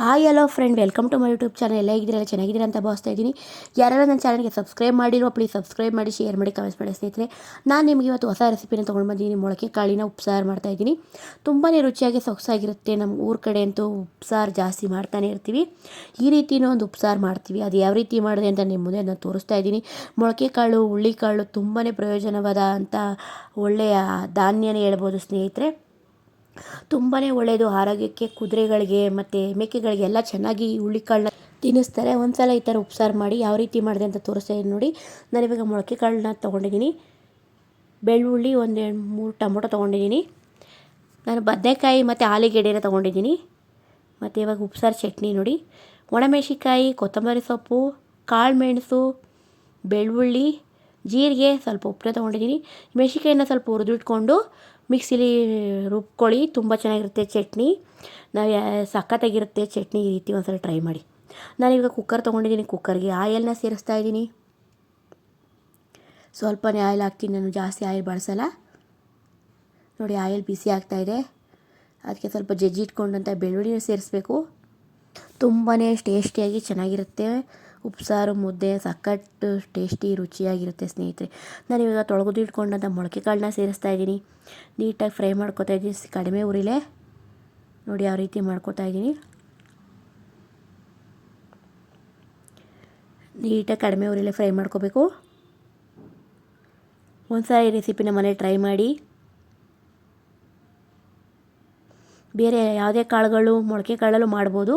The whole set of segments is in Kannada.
Hi hello friend welcome to my YouTube channel ಎಲ್ಲ ಇದ್ದೀರಲ್ಲ ಚೆನ್ನಾಗಿದ್ದೀರಾ ಅಂತ ಭಾವಿಸ್ತಾ ಇದ್ದೀನಿ. ಯಾರೆಲ್ಲ ನನ್ನ ಚಾನಲ್ಗೆ ಸಬ್ಸ್ಕ್ರೈಬ್ ಮಾಡಿರೋ ಪ್ಲೀಸ್ ಸಬ್ಸ್ಕ್ರೈಬ್ ಮಾಡಿ ಶೇರ್ ಮಾಡಿ ಕಮೆಂಟ್ಸ್ ಮಾಡಿ ಸ್ನೇಹಿತರೆ. ನಾನು ನಿಮಗೆ ಇವತ್ತು ಹೊಸ ರೆಸಿಪಿನ ತೊಗೊಂಡು ಬಂದಿದ್ದೀನಿ. ಮೊಳಕೆ ಕಾಳಿನ ಉಪ್ಸಾರು ಮಾಡ್ತಾ ಇದ್ದೀನಿ. ತುಂಬಾ ರುಚಿಯಾಗಿ, ಸೊಗಸಾಗಿರುತ್ತೆ. ನಮ್ಮ ಊರ ಕಡೆ ಅಂತೂ ಉಪ್ಸಾರು ಜಾಸ್ತಿ ಮಾಡ್ತಾನೆ ಇರ್ತೀವಿ. ಈ ರೀತಿನೂ ಒಂದು ಉಪ್ಸಾರು ಮಾಡ್ತೀವಿ. ಅದು ಯಾವ ರೀತಿ ಮಾಡಿದೆ ಅಂತ ನಿಮ್ಮ ಮುಂದೆ ನಾನು ತೋರಿಸ್ತಾ ಇದ್ದೀನಿ. ಮೊಳಕೆ ಕಾಳು ಹುಳ್ಳಿಕಾಳು ತುಂಬಾ ಪ್ರಯೋಜನವಾದ ಅಂತ ಒಳ್ಳೆಯ ಧಾನ್ಯನೇ ಹೇಳ್ಬೋದು ಸ್ನೇಹಿತರೆ. ತುಂಬಾ ಒಳ್ಳೆಯದು ಆರೋಗ್ಯಕ್ಕೆ ಕುದುರೆಗಳಿಗೆ ಮತ್ತು ಮೇಕೆಗಳಿಗೆ ಎಲ್ಲ ಚೆನ್ನಾಗಿ ಹುಳ್ಳಿಕಾಳನ್ನ ತಿನ್ನಿಸ್ತಾರೆ. ಒಂದು ಸಲ ಈ ಥರ ಉಪ್ಸಾರು ಮಾಡಿ ಯಾವ ರೀತಿ ಮಾಡಿದೆ ಅಂತ ತೋರಿಸ್ತಾ ನೋಡಿ. ನಾನು ಇವಾಗ ಮೊಳಕೆ ಕಾಳನ್ನ ತೊಗೊಂಡಿದ್ದೀನಿ. ಬೆಳ್ಳುಳ್ಳಿ ಒಂದು ಮೂರು ಟೊಮೊಟೊ ತೊಗೊಂಡಿದ್ದೀನಿ. ನಾನು ಬದನೆಕಾಯಿ ಮತ್ತು ಆಲೂಗೆಡ್ಡೆನ ತೊಗೊಂಡಿದ್ದೀನಿ. ಮತ್ತು ಇವಾಗ ಉಪ್ಸಾರು ಚಟ್ನಿ ನೋಡಿ. ಒಣಮೆಣಸಿಕಾಯಿ ಕೊತ್ತಂಬರಿ ಸೊಪ್ಪು, ಕಾಳು ಮೆಣಸು, ಬೆಳ್ಳುಳ್ಳಿ ಜೀರಿಗೆ ಸ್ವಲ್ಪ ಉಪ್ಪನ್ನ ತೊಗೊಂಡಿದ್ದೀನಿ. ಮೆಣಸಿಕಾಯಿನ ಸ್ವಲ್ಪ ಹುರಿದಿಟ್ಕೊಂಡು ಮಿಕ್ಸಿಲಿ ರುಬ್ಕೊಳ್ಳಿ, ತುಂಬ ಚೆನ್ನಾಗಿರುತ್ತೆ ಚಟ್ನಿ. ನಾವು ಸಖತ್ತಾಗಿರುತ್ತೆ ಚಟ್ನಿ ಈ ರೀತಿ ಒಂದ್ಸಲ ಟ್ರೈ ಮಾಡಿ. ನಾನೀಗ ಕುಕ್ಕರ್ ತೊಗೊಂಡಿದ್ದೀನಿ ಕುಕ್ಕರ್ಗೆ ಆಯಲ್ನ ಸೇರಿಸ್ತಾ ಇದ್ದೀನಿ. ಸ್ವಲ್ಪನೇ ಆಯಿಲ್ ಹಾಕ್ತೀನಿ, ನಾನು ಜಾಸ್ತಿ ಆಯಿಲ್ ಬಳಸಲ್ಲ. ನೋಡಿ ಆಯಿಲ್ ಬಿಸಿ ಆಗ್ತಾಯಿದೆ ಅದಕ್ಕೆ ಸ್ವಲ್ಪ ಜಜ್ಜಿ ಇಟ್ಕೊಂಡಂಥ ಬೆಳ್ಳುಳ್ಳಿನ ಸೇರಿಸ್ಬೇಕು. ತುಂಬಾ ಟೇಸ್ಟಿಯಾಗಿ ಚೆನ್ನಾಗಿರುತ್ತೆ. ಉಪ್ಸಾರು, ಮುದ್ದೆ ಸಖತ್ತು ಟೇಸ್ಟಿ, ರುಚಿಯಾಗಿರುತ್ತೆ ಸ್ನೇಹಿತರೆ. ನಾನು ಇವಾಗ ತೊಳೆದು ಇಟ್ಕೊಂಡಂಥ ಮೊಳಕೆ ಕಾಳನ್ನ ಸೇರಿಸ್ತಾ ಇದ್ದೀನಿ. ನೀಟಾಗಿ ಫ್ರೈ ಮಾಡ್ಕೊತಾ ಇದ್ದೀನಿ. ಕಡಿಮೆ ಉರಿಲೆ. ನೋಡಿ ಯಾವ ರೀತಿ ಮಾಡ್ಕೊತಾ ಇದ್ದೀನಿ. ನೀಟಾಗಿ ಕಡಿಮೆ ಉರಿಲೆ ಫ್ರೈ ಮಾಡ್ಕೋಬೇಕು. ಒಂದು ಸಾರಿ ಈ ರೆಸಿಪಿನ ಮನೆ ಟ್ರೈ ಮಾಡಿ. ಬೇರೆ ಯಾವುದೇ ಕಾಳುಗಳು ಮೊಳಕೆ ಕಾಳಲ್ಲೂ ಮಾಡ್ಬೋದು.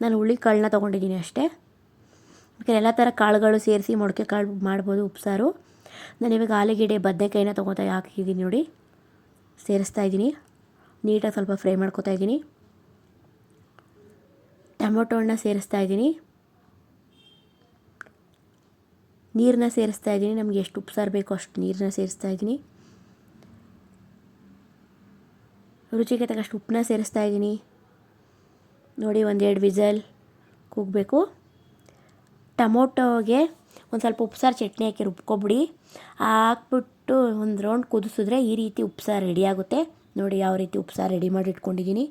ನಾನು ಹುಳಿ ಕಾಳನ್ನ ತೊಗೊಂಡಿದ್ದೀನಿ ಅಷ್ಟೇ. ಬೇಕಾದ್ರೆ ಎಲ್ಲ ಥರ ಕಾಳುಗಳು ಸೇರಿಸಿ ಮೊಳಕೆ ಕಾಳು ಮಾಡ್ಬೋದು, ಉಪ್ಸಾರು. ನಾನು ಇವಾಗ ಆಲೂಗೆಡ್ಡೆ, ಬದನೆಕಾಯಿನ ತೊಗೊತಾ ಹಾಕಿದ್ದೀನಿ ನೋಡಿ. ಸೇರಿಸ್ತಾ ಇದ್ದೀನಿ. ನೀಟಾಗಿ ಸ್ವಲ್ಪ ಫ್ರೈ ಮಾಡ್ಕೊತಾ ಇದ್ದೀನಿ. ಟೊಮೊಟೊ ಹಣ್ಣ ಸೇರಿಸ್ತಾ ಇದ್ದೀನಿ. ನೀರನ್ನ ಸೇರಿಸ್ತಾ ಇದ್ದೀನಿ. ನಮಗೆ ಎಷ್ಟು ಉಪ್ಸಾರು ಬೇಕೋ ಅಷ್ಟು ನೀರನ್ನ ಸೇರಿಸ್ತಾ ಇದ್ದೀನಿ. ರುಚಿಗೆ ತಕ್ಕಷ್ಟು ಉಪ್ಪನ್ನ ಸೇರಿಸ್ತಾ ಇದ್ದೀನಿ. ನೋಡಿ, ಒಂದೆರಡು ವಿಸಲ್ ಕೂಗಬೇಕು. ಟೊಮೊಟೊಗೆ ಒಂದು ಸ್ವಲ್ಪ ಉಪ್ಸಾರು ಚಟ್ನಿ ಹಾಕಿ ರುಬ್ಕೊಬಿಡಿ. ಹಾಕ್ಬಿಟ್ಟು ಒಂದು ರೌಂಡ್ ಕುದಿಸಿದ್ರೆ ಈ ರೀತಿ ಉಪ್ಸಾರು ರೆಡಿ ಆಗುತ್ತೆ. ನೋಡಿ ಯಾವ ರೀತಿ ಉಪ್ಸಾರು ರೆಡಿ ಮಾಡಿ ಇಟ್ಕೊಂಡಿದ್ದೀನಿ.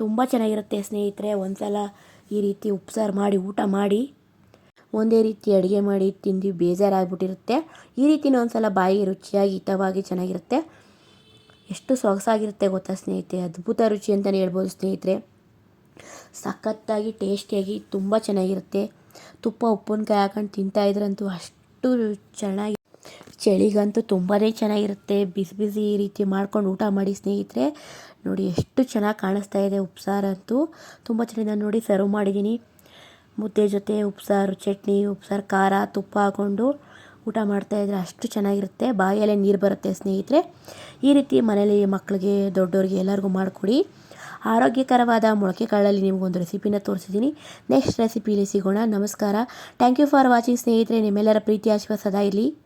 ತುಂಬ ಚೆನ್ನಾಗಿರುತ್ತೆ ಸ್ನೇಹಿತರೆ ಒಂದು ಸಲ ಈ ರೀತಿ ಉಪ್ಸಾರು ಮಾಡಿ, ಊಟ ಮಾಡಿ. ಒಂದೇ ರೀತಿ ಅಡುಗೆ ಮಾಡಿ ತಿಂದು ಬೇಜಾರಾಗ್ಬಿಟ್ಟಿರುತ್ತೆ. ಈ ರೀತಿನ ಒಂದು ಸಲ ಬಾಯಿ ರುಚಿಯಾಗಿ, ಹಿತವಾಗಿ ಚೆನ್ನಾಗಿರುತ್ತೆ. ಎಷ್ಟು ಸೊಗಸಾಗಿರುತ್ತೆ ಗೊತ್ತಾ ಸ್ನೇಹಿತರೆ? ಅದ್ಭುತ ರುಚಿ ಅಂತಲೇ ಹೇಳ್ಬೋದು ಸ್ನೇಹಿತರೆ. ಸಖತ್ತಾಗಿ, ಟೇಸ್ಟಿಯಾಗಿ ತುಂಬ ಚೆನ್ನಾಗಿರುತ್ತೆ. ತುಪ್ಪ ಉಪ್ಪಿನಕಾಯಿ ಹಾಕೊಂಡು ತಿಂತಾಯಿದ್ರಂತೂ ಅಷ್ಟು ಚೆನ್ನಾಗಿ ಚಳಿಗಂತೂ ತುಂಬಾ ಚೆನ್ನಾಗಿರುತ್ತೆ. ಬಿಸಿ ಬಿಸಿ ಈ ರೀತಿ ಮಾಡ್ಕೊಂಡು ಊಟ ಮಾಡಿ ಸ್ನೇಹಿತರೆ. ನೋಡಿ, ಎಷ್ಟು ಚೆನ್ನಾಗಿ ಕಾಣಿಸ್ತಾ ಇದೆ ಉಪ್ಸಾರಂತೂ ತುಂಬ ಚೆನ್ನಾಗಿ ನಾನು ನೋಡಿ ಸರ್ವ್ ಮಾಡಿದ್ದೀನಿ. ಮುದ್ದೆ ಜೊತೆ ಉಪ್ಸಾರು, ಚಟ್ನಿ, ಉಪ್ಸಾರು, ಖಾರ, ತುಪ್ಪ ಹಾಕ್ಕೊಂಡು ಊಟ ಮಾಡ್ತಾಯಿದ್ರೆ ಅಷ್ಟು ಚೆನ್ನಾಗಿರುತ್ತೆ. ಬಾಯಲ್ಲೇ ನೀರು ಬರುತ್ತೆ ಸ್ನೇಹಿತರೆ. ಈ ರೀತಿ ಮನೇಲಿ ಮಕ್ಕಳಿಗೆ ದೊಡ್ಡವ್ರಿಗೆ ಎಲ್ಲರಿಗೂ ಮಾಡಿಕೊಡಿ. ಆರೋಗ್ಯಕರವಾದ ಮೊಳಕೆ ಕಾಳಲ್ಲಿ ನಿಮಗೊಂದು ರೆಸಿಪಿನ ತೋರಿಸಿದ್ದೀನಿ. ನೆಕ್ಸ್ಟ್ ರೆಸಿಪಿಲಿ ಸಿಗೋಣ. ನಮಸ್ಕಾರ. ಥ್ಯಾಂಕ್ ಯು ಫಾರ್ ವಾಚಿಂಗ್ ಸ್ನೇಹಿತರೆ. ನಿಮ್ಮೆಲ್ಲರ ಪ್ರೀತಿ ಆಶೀರ್ವಾದ ಸದಾ ಇರಲಿ.